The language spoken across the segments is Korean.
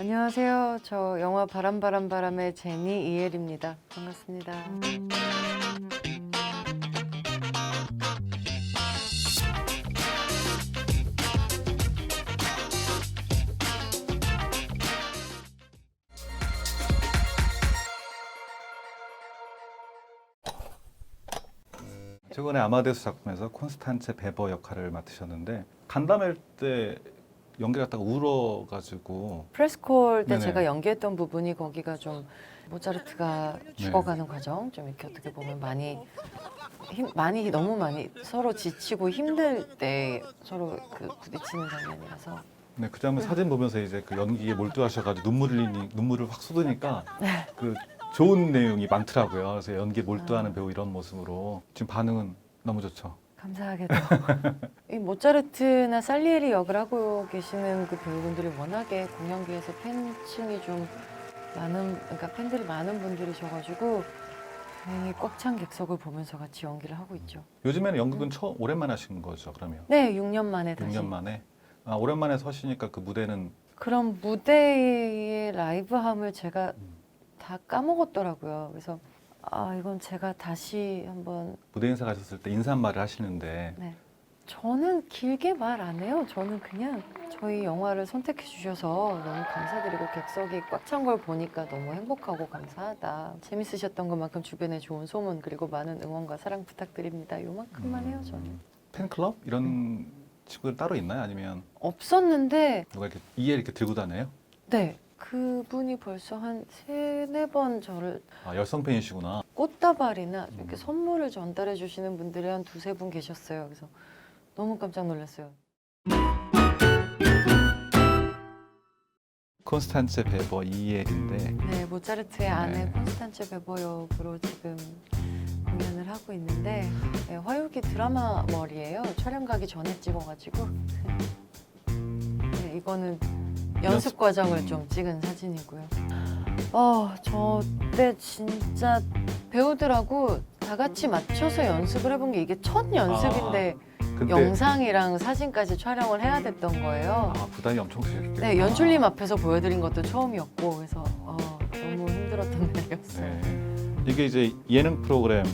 안녕하세요. 저 영화 바람바람바람의 제니 이엘입니다. 반갑습니다. 최근에 아마데우스 작품에서 콘스탄체 베버 역할을 맡으셨는데 간담회 때 연기 갔다가 울어가지고 프레스콜 때 네네. 제가 연기했던 부분이 거기가 좀 모차르트가 죽어가는 과정 좀 이렇게 어떻게 보면 많이 힘, 많이 너무 많이 서로 지치고 힘들 때 서로 그 부딪히는 장면이라서 네, 그 장면 사진 보면서 이제 그 연기에 몰두하셔가지고 눈물을 흘리니 눈물을 확 쏟으니까 네. 그 좋은 내용이 많더라고요. 그래서 연기에 몰두하는 배우 이런 모습으로 지금 반응은 너무 좋죠. 감사하게도 이 모차르트나 살리에리 역을 하고 계시는 그 배우분들이 워낙에 공연기에서 팬층이 좀 많은 그러니까 팬들이 많은 분들이셔가지고 다행히 꽉 찬 객석을 보면서 같이 연기를 하고 있죠. 요즘에는 연극은 처음 오랜만에 하신 거죠, 그러면? 네, 6년 만에 다시 6년 만에. 아, 오랜만에 서시니까 그 무대는 그런 무대의 라이브함을 제가 음. 다 까먹었더라고요. 그래서 아 이건 제가 다시 한번 무대 인사 가셨을 때 인사말을 하시는데 네. 저는 길게 말 안 해요. 저는 그냥 저희 영화를 선택해 주셔서 너무 감사드리고 객석이 꽉 찬 걸 보니까 너무 행복하고 감사하다. 재밌으셨던 것만큼 주변에 좋은 소문 그리고 많은 응원과 사랑 부탁드립니다. 요만큼만 해요 저는. 음, 팬클럽 이런 친구들 따로 있나요? 아니면 없었는데 누가 이렇게 이에 이렇게 들고 다녀요? 네 그분이 벌써 한 세네 번 저를 아, 열성 팬이시구나. 꽃다발이나 이렇게 음. 선물을 전달해 주시는 분들이 한 두세 분 계셨어요. 그래서 너무 깜짝 놀랐어요. 콘스탄체 베버 이엘인데 네, 모차르트의 아내 네. 콘스탄체 베버 역으로 지금 공연을 하고 있는데 네, 화요기 드라마 머리예요. 촬영 가기 전에 찍어가지고 네, 이거는 연습. 과정을 음. 좀 찍은 사진이고요. 어, 저 때 진짜 배우들하고 다 같이 맞춰서 연습을 해본 게 이게 첫 연습인데 근데 영상이랑 사진까지 촬영을 해야 됐던 거예요. 아, 부담이 엄청 크셨겠다. 네, 연출님 앞에서 보여드린 것도 처음이었고 그래서 어, 너무 힘들었던 날이었어요. 네. 이게 이제 예능 프로그램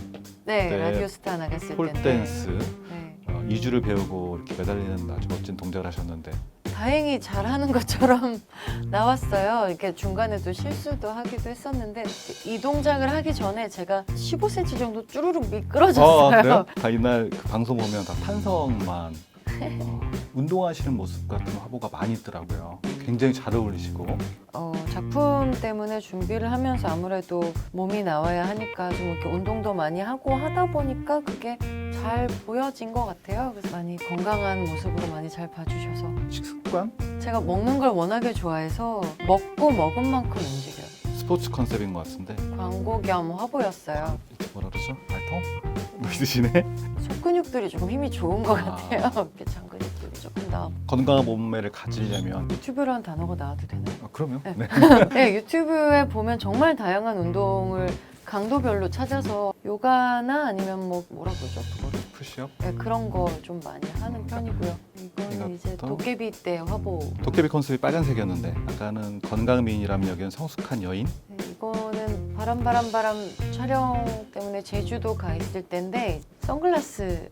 네, 네, 라디오스타 나갔을 때 폴 댄스 네. 어, 이주를 배우고 이렇게 매달리는 아주 멋진 동작을 하셨는데 다행히 잘하는 것처럼 나왔어요. 이렇게 중간에도 실수도 하기도 했었는데 이 동작을 하기 전에 제가 15cm 정도 쭈루룩 미끄러졌어요. 아, 그래요? 다 이날 그 방송 보면 다 탄성만 어, 운동하시는 모습 같은 화보가 많이 있더라고요. 굉장히 잘 어울리시고 어, 작품 때문에 준비를 하면서 아무래도 몸이 나와야 하니까 좀 이렇게 운동도 많이 하고 하다 보니까 그게 잘 보여진 것 같아요. 그래서 많이 건강한 모습으로 많이 잘 봐주셔서 식습관 제가 먹는 걸 워낙에 좋아해서 먹고 먹은 만큼 움직여요. 스포츠 컨셉인 것 같은데 광고 겸 화보였어요. 뭐라 그러죠? 말통? 뭐 있으시네? 속근육들이 조금 힘이 좋은 것 아. 같아요. 이렇게 장근육들이 조금 나. 건강한 몸매를 가지려면 유튜브라는 단어가 나와도 되나요? 아, 그럼요. 네. 네. 네, 유튜브에 보면 정말 다양한 운동을 강도별로 찾아서 요가나 아니면 뭐 뭐라 그러죠 그거를 푸시업 네, 그런 거 좀 많이 하는 편이고요. 이거는 이제 이것도? 도깨비 때 화보. 도깨비 컨셉이 빨간색이었는데 아까는 건강 미인이라면 여기는 성숙한 여인 네, 이거는 바람 바람 바람 촬영 때문에 제주도 가 있을 때인데 선글라스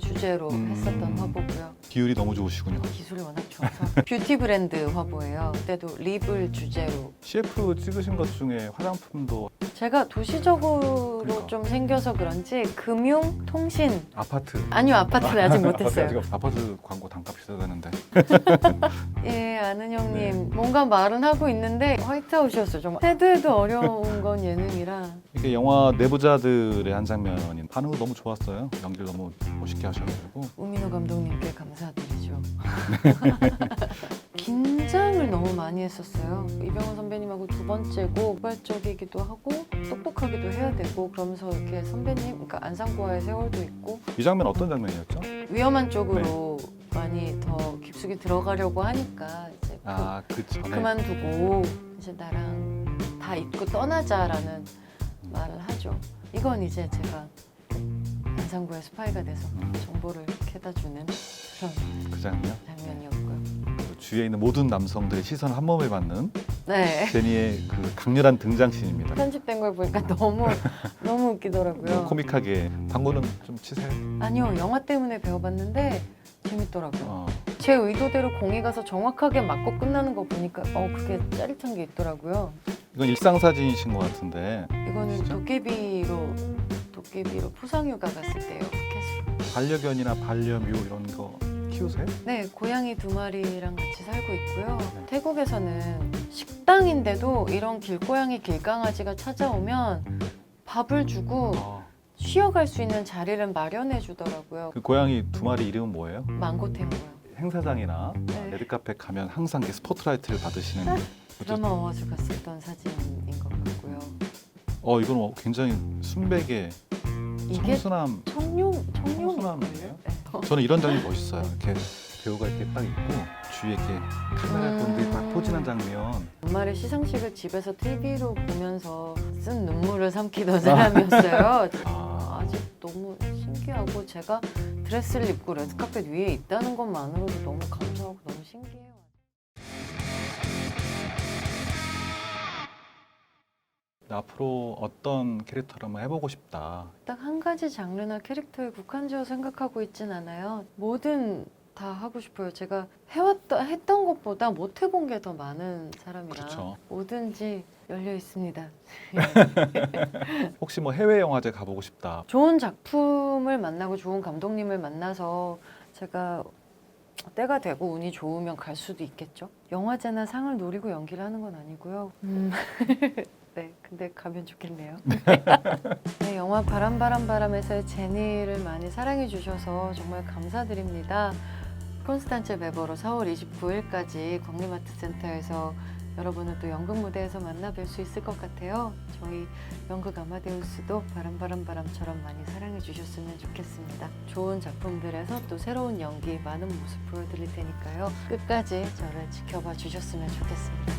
주제로 음. 했었던 화보고요. 비율이 너무 좋으시군요. 기술이 워낙 좋아서 뷰티 브랜드 화보예요. 그때도 립을 주제로 CF 찍으신 것 중에 화장품도 제가 도시적으로 그러니까. 좀 생겨서 그런지 금융, 통신 아파트 아니요 아파트는 아직 못했어요. 아파트, 아직 아파트 광고 단가 비싸다는데 예 아는 형님 네. 뭔가 말은 하고 있는데 화이트아웃이었어요. 정말 해도 어려운 건 예능이라 이게 영화 내부자들의 한 장면이 반응도 너무 좋았어요. 연기를 너무 멋있게 하셔가지고 우민호 감독님께 감사드리죠. 긴장을 너무 많이 했었어요. 이병헌 선배님하고 두 번째고 우발적이기도 하고 똑똑하기도 해야 되고 그러면서 이렇게 선배님, 그러니까 안상부와의 세월도 있고 이 장면 어떤 장면이었죠? 위험한 쪽으로 많이 더 깊숙이 들어가려고 하니까 이제 그- 아그 전에 그 만두고 이제 나랑 다 잊고 떠나자라는 말을 하죠. 이건 이제 제가 안상부의 스파이가 돼서 음. 정보를 캐다 주는 그런 그 장면 장면이었고요. 그 주위에 있는 모든 남성들의 시선을 한 몸에 받는 네. 제니의 그 강렬한 등장신입니다. 편집된 걸 보니까 너무 너무 웃기더라고요. 코믹하게 방구는 좀 치세요. 아니요, 영화 때문에 배워봤는데 재밌더라고요. 어, 제 의도대로 공이 가서 정확하게 맞고 끝나는 거 보니까 어 그게 짜릿한 게 있더라고요. 이건 일상 사진이신 것 같은데 이거는 진짜? 도깨비로 도깨비로 포상휴가 갔을 때요. 반려견이나 반려묘 이런 거 키우세요? 네, 고양이 두 마리랑 같이 살고 있고요. 네. 태국에서는 식당인데도 이런 길고양이 길강아지가 찾아오면 밥을 주고 어, 쉬어갈 수 있는 자리를 마련해 주더라고요. 그 고양이 두 마리 이름은 뭐예요? 망고탱고요. 행사장이나 네. 레드카페 가면 항상 이렇게 스포트라이트를 받으시는 드라마 어워즈 갔었던 사진인 것 같고요. 어 이건 어, 굉장히 순백의 이게 청순함 청룡 청룡 청순함 아니에요? 네. 저는 이런 장면 멋있어요 이렇게 배우가 이렇게 딱 있고 주위에 이렇게 카메라 음. 분들이 딱 포진한 장면 연말에 시상식을 집에서 TV로 보면서 쓴 눈물을 삼키던 사람이었어요. 아, 아직 너무 신기하고 제가 드레스를 입고 레드카펫 위에 있다는 것만으로도 너무 감사하고 너무 신기해요. 앞으로 어떤 캐릭터를 한번 해보고 싶다 딱 한 가지 장르나 캐릭터에 국한지어 생각하고 있진 않아요. 뭐든 다 하고 싶어요. 제가 해왔던 했던 것보다 못 해본 게 더 많은 사람이라 그렇죠. 뭐든지 열려 있습니다. 혹시 뭐 해외 영화제 가보고 싶다 좋은 작품을 만나고 좋은 감독님을 만나서 제가 때가 되고 운이 좋으면 갈 수도 있겠죠. 영화제나 상을 노리고 연기를 하는 건 아니고요. 음. 네, 근데 가면 좋겠네요. 네, 영화 바람 바람 바람에서의 제니를 많이 사랑해 주셔서 정말 감사드립니다. 콘스탄체 베버로 4월 29일까지 광림아트센터에서 여러분을 또 연극 무대에서 만나 뵐 수 있을 것 같아요. 저희 연극 아마데우스도 바람바람바람처럼 많이 사랑해 주셨으면 좋겠습니다. 좋은 작품들에서 또 새로운 연기 많은 모습 보여드릴 테니까요. 끝까지 저를 지켜봐 주셨으면 좋겠습니다.